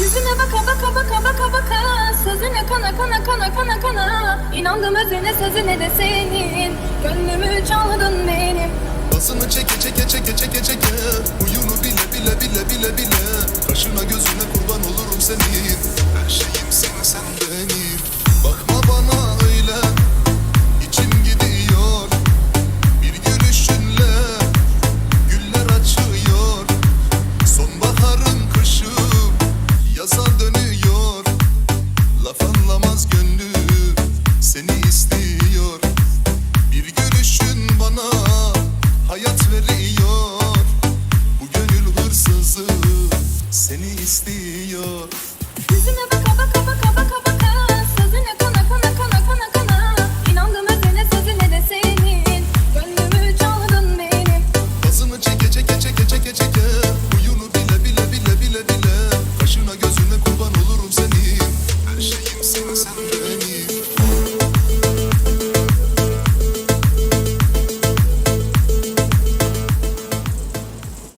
Yüzüne baka baka baka baka baka. Sözüne kana kana kana kana kana. İnandım özüne sözüne de senin. Gönlümü çaldın benim. Basını çeke çeke çeke çeke çeke. Uyunu bile bile bile bile bile. Kaşına gözüne kurban olurum senin. Her şeyim Doymaz gönlüm seni istiyor. Bir görüşün bana hayat veriyor. Bu gönül hırsızı seni istiyor.